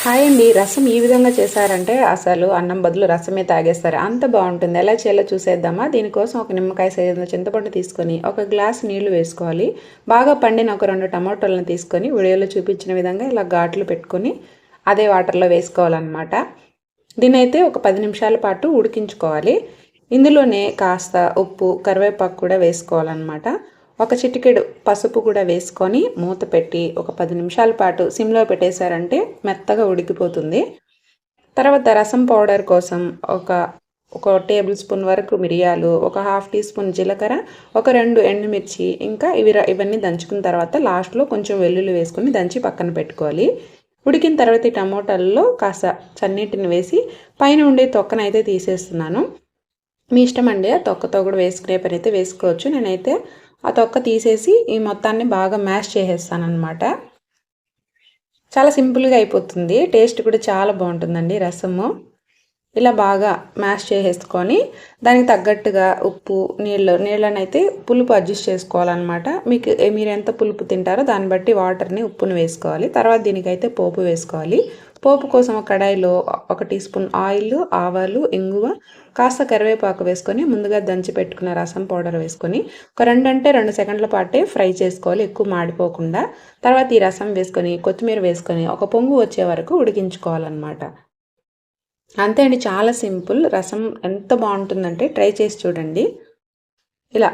Hi అండి. రసం ఈ విధంగా చేశారంటే అసలు అన్నం బదులు రసమే తాగేస్తారు. అంత బాగుంటుంది. ఎలా చేయాలో చూసేద్దామా? దీనికోసం ఒక నిమ్మకాయ సైజు చింతపండు తీసుకొని ఒక గ్లాస్ నీళ్ళు వేసుకోవాలి. బాగా పండిన ఒక రెండు టమాటోలను తీసుకొని వీడియోలో చూపించిన విధంగా ఇలా ఘాట్లు పెట్టుకొని అదే వాటర్లో వేసుకోవాలన్నమాట. దీనైతే ఒక పది నిమిషాల పాటు ఉడికించుకోవాలి. ఇందులోనే కాస్త ఉప్పు కరివేపాకు కూడా వేసుకోవాలన్నమాట. ఒక చిటికెడు పసుపు కూడా వేసుకొని మూత పెట్టి ఒక పది నిమిషాల పాటు సిమ్లో పెట్టేశారంటే మెత్తగా ఉడికిపోతుంది. తర్వాత రసం పౌడర్ కోసం ఒక ఒక టేబుల్ స్పూన్ వరకు మిరియాలు ఒక హాఫ్ టీ స్పూన్ జీలకర్ర ఒక రెండు ఎండుమిర్చి ఇంకా ఇవి ఇవన్నీ దంచుకున్న తర్వాత లాస్ట్లో కొంచెం వెల్లుల్లి వేసుకొని దంచి పక్కన పెట్టుకోవాలి. ఉడికిన తర్వాత ఈ టమోటాల్లో కాస్త చన్నీటిని వేసి పైన ఉండే తొక్కనైతే తీసేస్తున్నాను. మీ ఇష్టం అండి ఆ తొక్కతో కూడా వేసుకునే పని అయితే వేసుకోవచ్చు. నేనైతే ఆ తొక్క తీసేసి ఈ మొత్తాన్ని బాగా మ్యాష్ చేసేస్తానమాట చాలా సింపుల్గా అయిపోతుంది. టేస్ట్ కూడా చాలా బాగుంటుందండి రసము. ఇలా బాగా మ్యాష్ చేసేసుకొని దానికి తగ్గట్టుగా ఉప్పు నీళ్ళు నీళ్ళని అయితే పులుపు అడ్జస్ట్ చేసుకోవాలన్నమాట. మీకు మీరు ఎంత పులుపు తింటారో దాన్ని బట్టి వాటర్ని ఉప్పును వేసుకోవాలి. తర్వాత దీనికైతే పోపు వేసుకోవాలి. పోపు కోసం ఒక కడాయిలో ఒక టీ స్పూన్ ఆయిల్ ఆవాలు ఇంగువ కాస్త కరివేపాకు వేసుకొని ముందుగా దంచి పెట్టుకున్న రసం పౌడర్ వేసుకొని ఒక రెండు అంటే రెండు సెకండ్ల పాటే ఫ్రై చేసుకోవాలి ఎక్కువ మాడిపోకుండా. తర్వాత ఈ రసం వేసుకొని కొత్తిమీర వేసుకొని ఒక పొంగు వచ్చే వరకు ఉడికించుకోవాలన్నమాట. అంతే అండి చాలా సింపుల్. రసం ఎంత బాగుంటుందంటే ట్రై చేసి చూడండి. ఇలా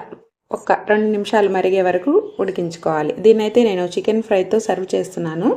ఒక రెండు నిమిషాలు మరిగే వరకు ఉడికించుకోవాలి. దీన్నైతే నేను చికెన్ ఫ్రైతో సర్వ్ చేస్తున్నాను.